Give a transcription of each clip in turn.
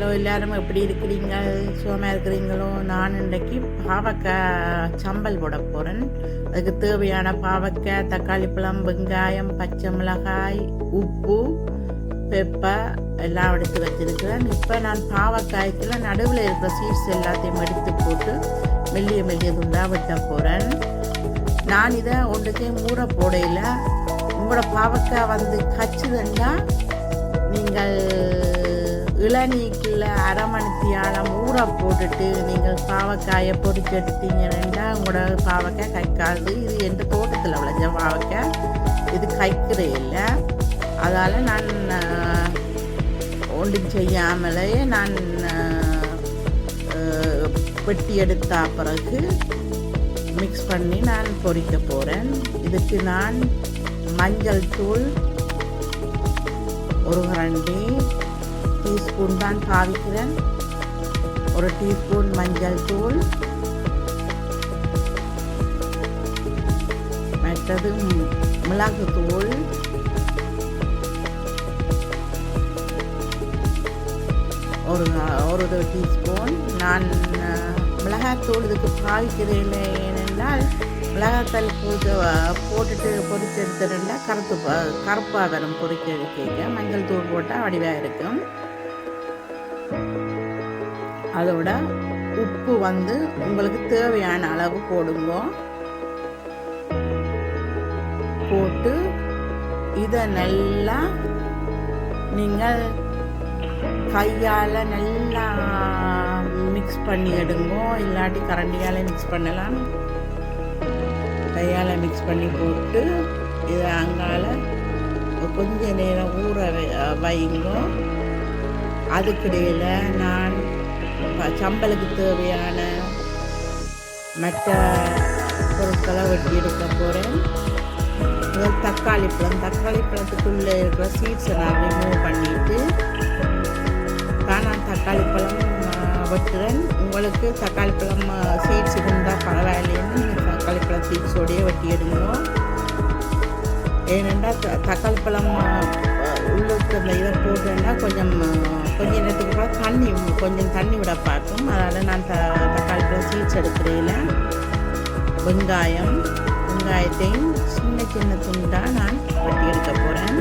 Hello எல்லாரும் எப்படி இருக்கிறீங்க சுகமாக இருக்கிறீங்களோ? நான் இன்றைக்கு பாவக்காய் சம்பல் போட போகிறேன் அதுக்கு தேவையான பாவக்காய் தக்காளி பழம் வெங்காயம் பச்சை மிளகாய் உப்பு பெப்பர் எல்லாம் எடுத்து வச்சிருக்கிறேன். இப்போ நான் பாவக்காய்க்குள்ள நடுவில் இருக்கிற சீட்ஸ் எல்லாத்தையும் எடுத்து போட்டு மெல்லிய மெல்லிய துண்டாக வெட்ட போகிறேன் நான் இதை ஒன்றுக்கே மூட போடையில். உங்களோட பாவக்காய் வந்து கச்சுதுன்னா நீங்கள் இளநீக்கில் அரை மணித்தியாலம் ஊற போட்டுட்டு நீங்கள் பாவக்காயை பொறிச்சு எடுத்தீங்கன்னா உங்களோட பாவக்காய் கைக்காது இது எந்த தோட்டத்தில் விளைஞ்ச பாவக்காய்? இது கைக்கிறே இல்லை. அதால் நான் ஒன்றும் செய்யாமலே நான் வெட்டி எடுத்த பிறகு மிக்ஸ் பண்ணி நான் பொறிக்க போகிறேன் இதுக்கு நான் மஞ்சள் தூள் ஒரு கரண்டி டீஸ்பூன் தான் பாவிக்கிறேன் ஒரு டீஸ்பூன் மஞ்சள் தூள் மற்றது மிளகு மிளகுத்தூள் ஒரு ஒரு டீஸ்பூன் நான் மிளகாத்தூள் இதுக்கு பாவிக்கிறேன் ஏனென்றால் மிளகாத்தூள் போட்டு போட்டுட்டு பொறிச்சு எடுத்துருந்தால் கருப்பு கருப்பாக வரும் பொரிக்க எடுக்க மஞ்சள் தூள் போட்டால் வடிவாக இருக்கும். அதோட உப்பு வந்து உங்களுக்கு தேவையான அளவு போடுங்க. போட்டு இதை நல்லா நீங்கள் கையால் நல்லா மிக்ஸ் பண்ணி எடுங்க. இல்லாட்டி கரண்டியால் மிக்ஸ் பண்ணலாம். கையால் மிக்ஸ் பண்ணி போட்டு இதை அங்கால கொஞ்ச நேரம் ஊற வைங்க. அதுக்கிடையில் நான் சம்பளுக்கு தேவையான மற்ற பொருட்களை வெட்டி எடுக்க போகிறேன் முதல் தக்காளி பழம் தக்காளி பழத்துக்குள்ளே இருக்கிற சீட்ஸை நான் ரிமூவ் பண்ணிவிட்டு நான் தக்காளி பழம் வெட்டுறேன். உங்களுக்கு தக்காளி பழம் சீட்ஸ் இருந்தால் பரவாயில்லைன்னு நீங்கள் தக்காளி பழம் சீட்ஸோடையே வெட்டி எடுங்க. ஏனென்றால் த தக்காளி பழம் ஆ, இதை போட்டேன்னா கொஞ்சம் கொஞ்சம் கொஞ்ச நேரத்துக்கு அப்புறம் தண்ணி கொஞ்சம் தண்ணி விட பார்க்கும். அதனால் நான் த தக்காளி பழம் சீட்ஸ் எடுக்கிறேன். வெங்காயம் வெங்காயத்தையும் சின்ன சின்ன துண்டாக நான் வெட்டி எடுக்க போகிறேன்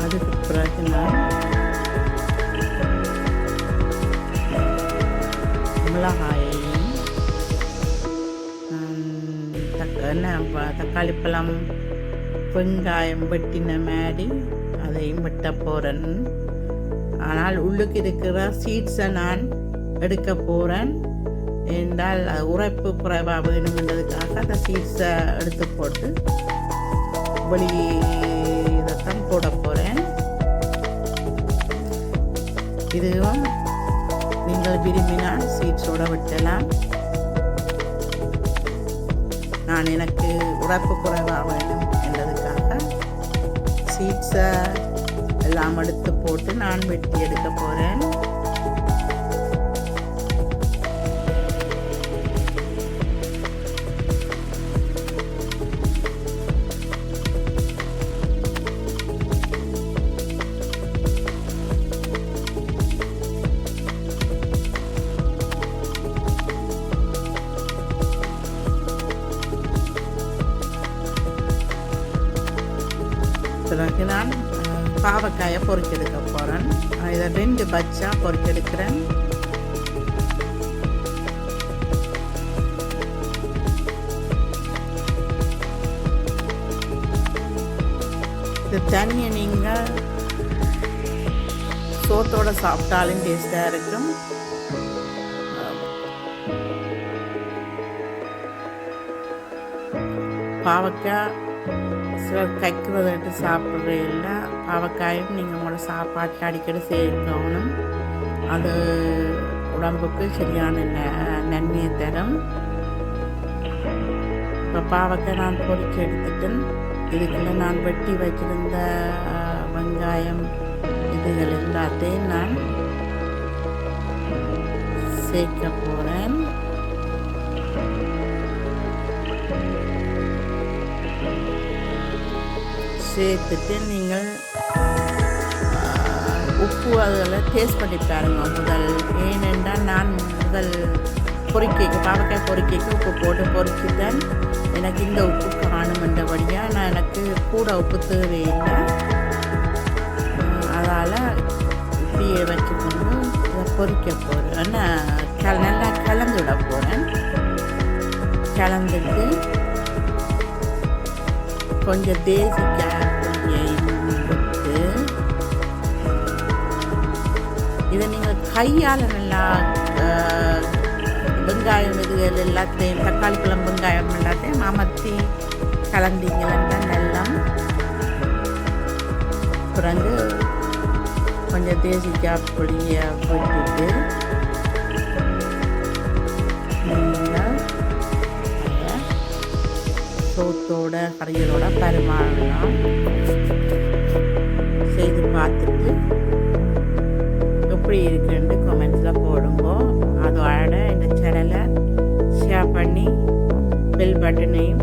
அதுக்கு பிறகு நான் தக்காளி பழம் வெங்காயம் வெட்டின மாதிரி அதையும் வெட்ட போகிறேன் ஆனால் உள்ளுக்கு இருக்கிற சீட்ஸை நான் எடுக்க போகிறேன் என்றால் உரைப்பு குறைவாக வேணுமென்றதுக்காக அந்த சீட்ஸை எடுத்து போட்டு வெளி இதைத்தான் போட போகிறேன் இதுவும் நீங்கள் விரும்பினால் சீட்ஸோட வெட்டலாம். நான் எனக்கு உரைப்பு குறைவாக வேண்டும் என்றதுக்காக சீட்ஸை எல்லாம் எடுத்து போட்டு நான் வெட்டி எடுக்க போகிறேன் பிறகு நான் பாவக்காயை பொறிச்செடுக்க போகிறேன் இதை ரெண்டு பச்சா பொறிச்செடுக்கிறேன். இது தண்ணியை நீங்கள் சோத்தோட சாப்பிட்டாலும் டேஸ்டாக இருக்கும். பாவக்காய் சிலர் கைக்கிறதுட்டு சாப்பிட்ற இல்லை. பாவக்காயும் நீங்கள் உங்களோட சாப்பாட்டில் அடிக்கடி சேர்க்கணும் அது உடம்புக்கு சரியான நன்மையை தரும். இப்போ பாவக்காய் நான் பொறிச்சு எடுத்துட்டேன் இதுக்குள்ளே நான் வெட்டி வச்சிருந்த வெங்காயம் இதுகள் எல்லாத்தையும் நான் சேர்க்க போகிறேன் சேர்த்துட்டு நீங்கள் உப்பு அதில் டேஸ்ட் பண்ணி பாருங்க முதல். ஏனென்றால் நான் முதல் பொறிக்கைக்கு பாவக்காய் பொறிக்கைக்கு உப்பு போட்டு பொறிச்சுட்டேன். எனக்கு இந்த உப்பு காணுமென்றபடியாக நான் எனக்கு கூட உப்பு தேவையில்லை. அதால் இப்படியே வச்சுக்கொண்டு இதை பொறிக்க போகிறேன் நான் கல நல்லா கலந்து விட போகிறேன் கலந்துட்டு கொஞ்சம் தேசிக்க கையால் நல்லா வெங்காயம் இதுகள் எல்லாத்தையும் தக்காளி பழம் வெங்காயம் எல்லாத்தையும் அமர்த்தி கலந்தீங்கன்னா நல்லா பிறகு கொஞ்சம் தேசிக்காய் பொடியை போட்டுட்டு சோத்தோட கறிகளோட பரிமாறலாம். செய்து பார்த்துட்டு எப்படி இருக்குன்னு கமெண்ட்ஸில் போடுங்க. அதோட இந்த சேனலை ஷேர் பண்ணி பெல் பட்டனையும்